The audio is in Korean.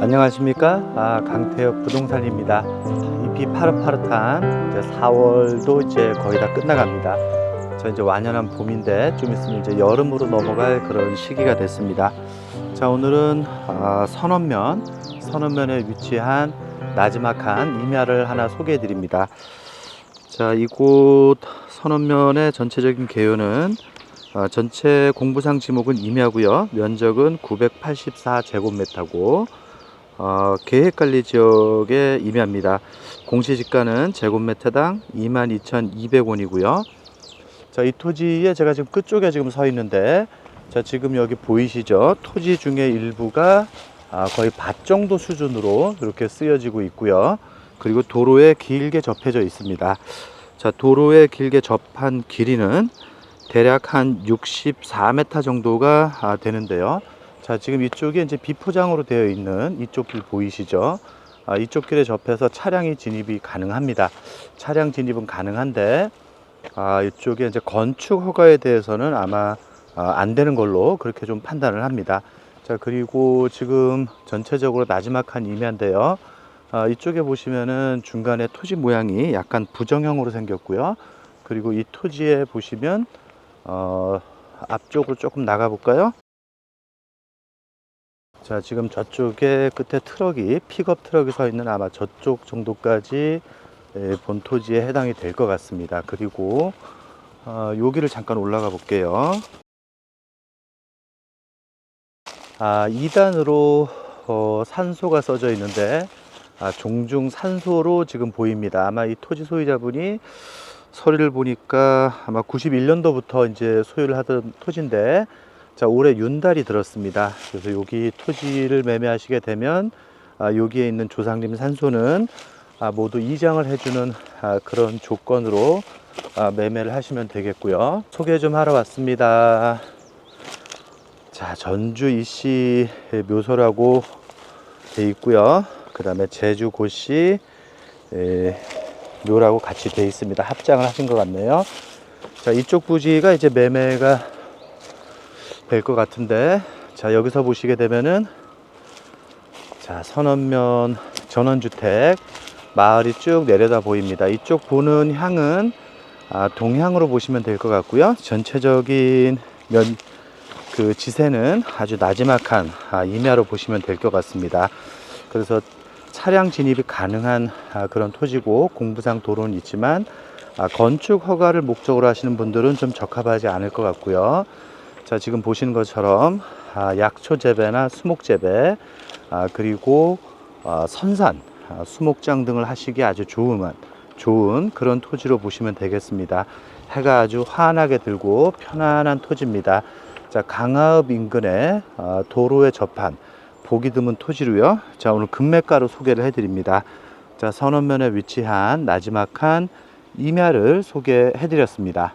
안녕하십니까? 아, 강태혁 부동산입니다. 잎이 파릇파릇한 이제 4월도 이제 거의 다 끝나갑니다. 저 이제 완연한 봄인데 좀 있으면 이제 여름으로 넘어갈 그런 시기가 됐습니다. 자 오늘은 아, 선원면 선원면에 위치한 나지막한 임야를 하나 소개해 드립니다. 자 이곳 선원면의 전체적인 개요는 아, 전체 공부상 지목은 임야고요 면적은 984제곱미터고 어, 계획관리 지역의 임야입니다. 공시지가는 제곱미터당 22,200원이고요. 자, 이 토지에 제가 지금 끝쪽에 지금 서 있는데, 자, 지금 여기 보이시죠? 토지 중에 일부가 아, 거의 밭 정도 수준으로 이렇게 쓰여지고 있고요. 그리고 도로에 길게 접해져 있습니다. 자, 도로에 길게 접한 길이는 대략 한 64m 정도가 아, 되는데요. 자, 지금 이쪽에 이제 비포장으로 되어 있는 이쪽 길 보이시죠? 아, 이쪽 길에 접해서 차량이 진입이 가능합니다. 차량 진입은 가능한데, 아, 이쪽에 이제 건축 허가에 대해서는 아마 아, 안 되는 걸로 그렇게 좀 판단을 합니다. 자, 그리고 지금 전체적으로 나지막 한 임야인데요. 아, 이쪽에 보시면은 중간에 토지 모양이 약간 부정형으로 생겼고요. 그리고 이 토지에 보시면, 어, 앞쪽으로 조금 나가 볼까요? 자, 지금 저쪽에 끝에 트럭이, 픽업 트럭이 서 있는 아마 저쪽 정도까지 예, 본토지에 해당이 될 것 같습니다. 그리고, 어, 여기를 잠깐 올라가 볼게요. 아, 2단으로 어, 산소가 써져 있는데, 아, 종중 산소로 지금 보입니다. 아마 이 토지 소유자분이 서류를 보니까 아마 91년도부터 이제 소유를 하던 토지인데, 자, 올해 윤달이 들었습니다. 그래서 여기 토지를 매매하시게 되면 아, 여기에 있는 조상님 산소는 아, 모두 이장을 해주는 아, 그런 조건으로 아, 매매를 하시면 되겠고요. 소개 좀 하러 왔습니다. 자, 전주 이씨 묘소라고 돼 있고요. 그 다음에 제주 고씨 에, 묘라고 같이 돼 있습니다. 합장을 하신 것 같네요. 자, 이쪽 부지가 이제 매매가 될 것 같은데 자 여기서 보시게 되면은 자 선원면 전원주택 마을이 쭉 내려다 보입니다 이쪽 보는 향은 아, 동향으로 보시면 될 것 같고요 전체적인 면 그 지세는 아주 나지막한 아, 임야로 보시면 될 것 같습니다 그래서 차량 진입이 가능한 아, 그런 토지고 공부상 도로는 있지만 아, 건축 허가를 목적으로 하시는 분들은 좀 적합하지 않을 것 같고요 자, 지금 보시는 것처럼 아, 약초 재배나 수목 재배, 아, 그리고 아, 선산, 아, 수목장 등을 하시기 아주 좋은, 좋은 그런 토지로 보시면 되겠습니다. 해가 아주 환하게 들고 편안한 토지입니다. 자, 강화읍 인근에 아, 도로에 접한 보기 드문 토지로요. 자, 오늘 금매가로 소개를 해드립니다. 자, 선원면에 위치한 나지막한 임야를 소개해드렸습니다.